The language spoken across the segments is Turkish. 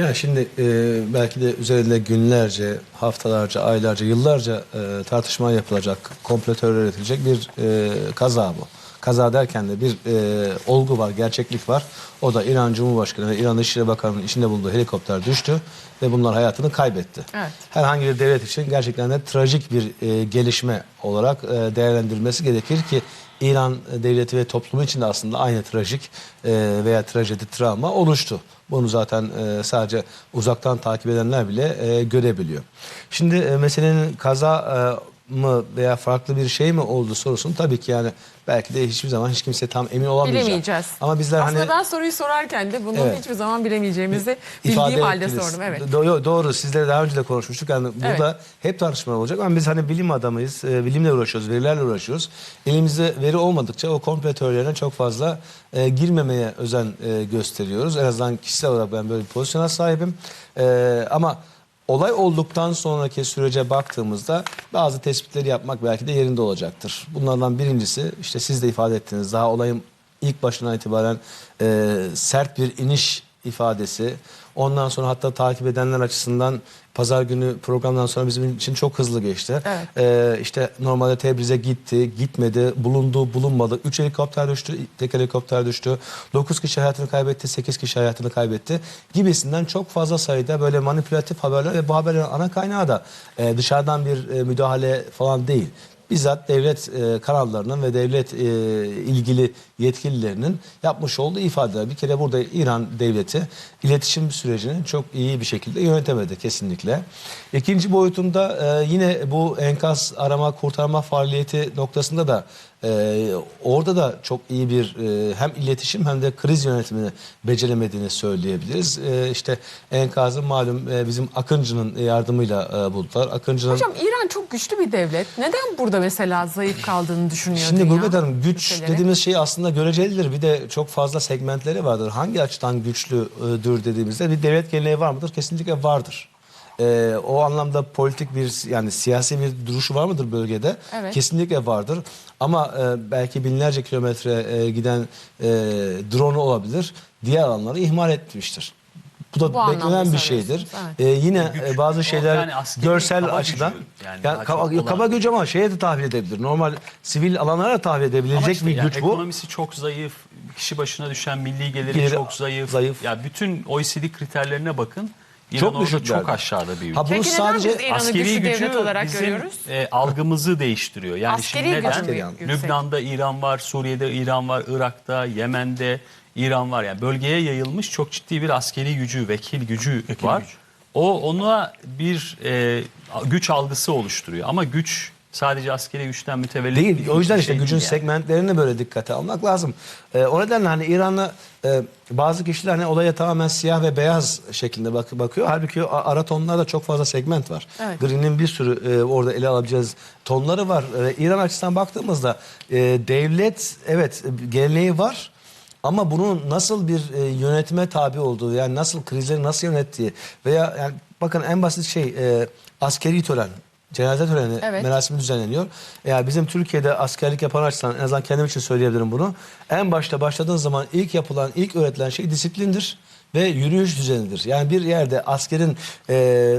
Ya şimdi e, belki de üzerinde günlerce, haftalarca, aylarca, yıllarca e, tartışma yapılacak, komplo teori üretilecek bir e, kaza bu. Kaza derken de bir e, olgu var, gerçeklik var. O da İran Cumhurbaşkanı ve İran Dışişleri Bakanı'nın içinde bulunduğu helikopter düştü ve bunlar hayatını kaybetti. Evet. Herhangi bir devlet için gerçekten de trajik bir e, gelişme olarak e, değerlendirilmesi gerekir ki İran devleti ve toplumu için de aslında aynı trajik e, veya trajedi, travma oluştu. Bunu zaten e, sadece uzaktan takip edenler bile e, görebiliyor. Şimdi e, meselenin kaza e, mı veya farklı bir şey mi oldu sorusunun tabii ki yani belki de hiçbir zaman hiç kimse tam emin olamayacak. Bilemeyeceğiz. Ama bizler Aslında hani ben soruyu sorarken de bunu Evet. hiçbir zaman bilemeyeceğimizi ifade bildiğim halde ettiniz. sordum. Evet. Do- doğru. Sizlere daha önce de konuşmuştuk. Yani burada hep tartışmalar olacak ama biz hani bilim adamıyız. e, bilimle uğraşıyoruz, verilerle uğraşıyoruz. Elimizde veri olmadıkça o komplo teorilerine çok fazla e, girmemeye özen e, gösteriyoruz. En azından kişisel olarak ben böyle bir pozisyona sahibim. E, ama olay olduktan sonraki sürece baktığımızda bazı tespitleri yapmak belki de yerinde olacaktır. Bunlardan birincisi işte siz de ifade ettiniz. Daha olayın ilk başından itibaren e, sert bir iniş ifadesi. Ondan sonra hatta takip edenler açısından pazar günü programdan sonra bizim için çok hızlı geçti. Evet. Ee, işte normalde Tebriz'e gitti, gitmedi, bulundu, bulunmadı. 3 helikopter düştü, tek helikopter düştü. 9 kişi hayatını kaybetti, 8 kişi hayatını kaybetti. Gibisinden çok fazla sayıda böyle manipülatif haberler ve bu haberlerin ana kaynağı da e, dışarıdan bir e, müdahale falan değil bizzat devlet e, kanallarının ve devlet e, ilgili yetkililerinin yapmış olduğu ifadeler. Bir kere burada İran devleti iletişim sürecini çok iyi bir şekilde yönetemedi kesinlikle. İkinci boyutunda e, yine bu enkaz arama kurtarma faaliyeti noktasında da e, orada da çok iyi bir e, hem iletişim hem de kriz yönetimini beceremediğini söyleyebiliriz. E, işte enkazı malum e, bizim Akıncı'nın yardımıyla e, buldular. Akıncı'nın Hocam İran çok güçlü bir devlet. Neden burada mesela zayıf kaldığını düşünüyor Şimdi dünya Gurbet Hanım güç ülkeleri? dediğimiz şey aslında görecelidir. Bir de çok fazla segmentleri vardır. Hangi açıdan güçlüdür dediğimizde bir devlet geleneği var mıdır? Kesinlikle vardır. Ee, o anlamda politik bir yani siyasi bir duruşu var mıdır bölgede? Evet. Kesinlikle vardır. Ama e, belki binlerce kilometre e, giden e, drone olabilir. Diğer alanları ihmal etmiştir. Bu da Bu beklenen bir şeydir. evet. Ee, yine Güç. e, bazı şeyler yani görsel kaba açıdan gücü yani yani kaba, kaba gücü ama şeye de tahvil edebilir. Normal sivil alanlara da tahvil edebilecek Ama işte bir yani güç bu. Ekonomisi çok zayıf, kişi başına düşen milli geliri Geliri çok zayıf. zayıf. Ya bütün OECD kriterlerine bakın. İran Çok düşüklerde. çok aşağıda bir ülke. Ha, bunu Peki neden sadece biz İran'ı güçlü devlet olarak bizim, görüyoruz? e, algımızı değiştiriyor. Yani Askeri şimdi gücü neden? Askeri? Lübnan'da İran var, Suriye'de İran var, Irak'ta, Yemen'de İran var. Yani bölgeye yayılmış çok ciddi bir askeri gücü, vekil gücü var. O ona bir e, güç algısı oluşturuyor. Ama güç sadece askeri güçten mütevellit Değil. O yüzden bir işte şey gücün yani. segmentlerini böyle dikkate almak lazım. Ee, o nedenle hani İran'la e, bazı kişiler hani olaya tamamen siyah ve beyaz şeklinde bak bakıyor. Halbuki o ara tonlarda çok fazla segment var. Evet. Green'in bir sürü e, orada ele alabileceğiz tonları var. E, İran açısından baktığımızda e, devlet evet geleneği var. Ama bunun nasıl bir e, yönetime tabi olduğu yani nasıl krizleri nasıl yönettiği veya yani bakın en basit şey e, askeri tören cenaze töreni Evet. merasimi düzenleniyor. Ya bizim Türkiye'de askerlik yapan açısından en azından kendim için söyleyebilirim bunu. En başta başladığın zaman ilk yapılan, ilk öğretilen şey disiplindir ve yürüyüş düzenidir. Yani bir yerde askerin e,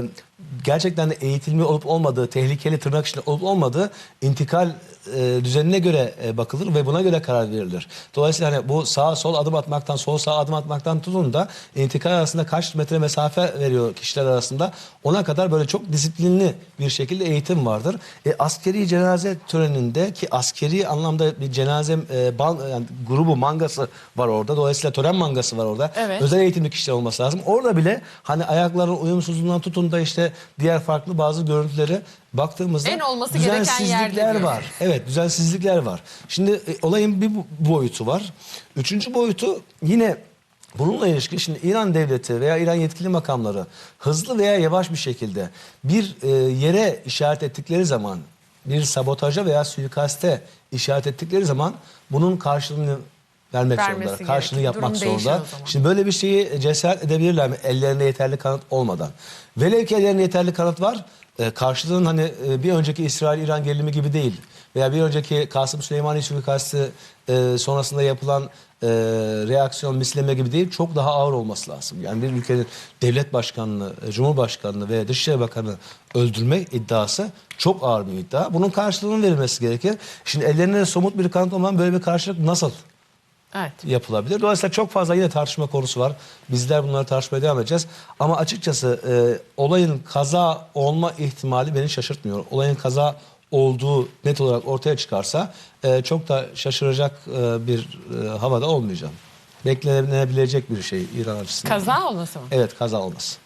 gerçekten de eğitilmi olup olmadığı, tehlikeli tırnak içinde olup olmadığı intikal e, düzenine göre e, bakılır ve buna göre karar verilir. Dolayısıyla hani bu sağa sol adım atmaktan, sol sağa adım atmaktan tutun da intikal arasında kaç metre mesafe veriyor kişiler arasında ona kadar böyle çok disiplinli bir şekilde eğitim vardır. E, askeri cenaze töreninde ki askeri anlamda bir cenaze e, ban, yani grubu mangası var orada. Dolayısıyla tören mangası var orada. Evet. Özel eğitimli kişiler olması lazım. Orada bile hani ayakların uyumsuzluğundan tutun da işte diğer farklı bazı görüntüleri baktığımızda En olması düzensizlikler var. Evet düzensizlikler var. Şimdi e, olayın bir boyutu var. Üçüncü boyutu yine bununla ilişkin şimdi İran devleti veya İran yetkili makamları hızlı veya yavaş bir şekilde bir e, yere işaret ettikleri zaman bir sabotaja veya suikaste işaret ettikleri zaman bunun karşılığını vermek Vermesi zorunda. Karşılığını gerekiyor. yapmak Durum değişir zorunda. o. Şimdi böyle bir şeyi cesaret edebilirler mi? Ellerinde yeterli kanıt olmadan. Velev ki ellerinde yeterli kanıt var. E, karşılığın hani e, bir önceki İsrail-İran gerilimi gibi değil. Veya bir önceki Kasım Süleymani suikastı e, sonrasında yapılan e, reaksiyon misleme gibi değil. Çok daha ağır olması lazım. Yani bir ülkenin devlet başkanını, e, cumhurbaşkanını ve dışişleri bakanını öldürmek iddiası çok ağır bir iddia. Bunun karşılığının verilmesi gerekir. Şimdi ellerinde somut bir kanıt olmadan böyle bir karşılık nasıl Evet. yapılabilir. Dolayısıyla çok fazla yine tartışma konusu var. Bizler bunları tartışmaya devam edeceğiz. Ama açıkçası e, olayın kaza olma ihtimali beni şaşırtmıyor. Olayın kaza olduğu net olarak ortaya çıkarsa e, çok da şaşıracak e, bir e, havada olmayacağım. Beklenebilecek bir şey İran açısından. Kaza olması mı? Evet kaza olması.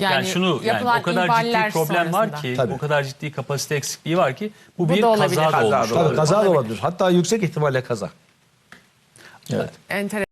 Yani, şunu yani o kadar ihballer ciddi problem var sonrasında. ki, Tabii. o kadar ciddi kapasite eksikliği var ki bu, Bu bir da olabilir. kaza da Kaza olmuş. da Tabii Olabilir. kaza da olabilir. Hatta yüksek ihtimalle kaza. Evet.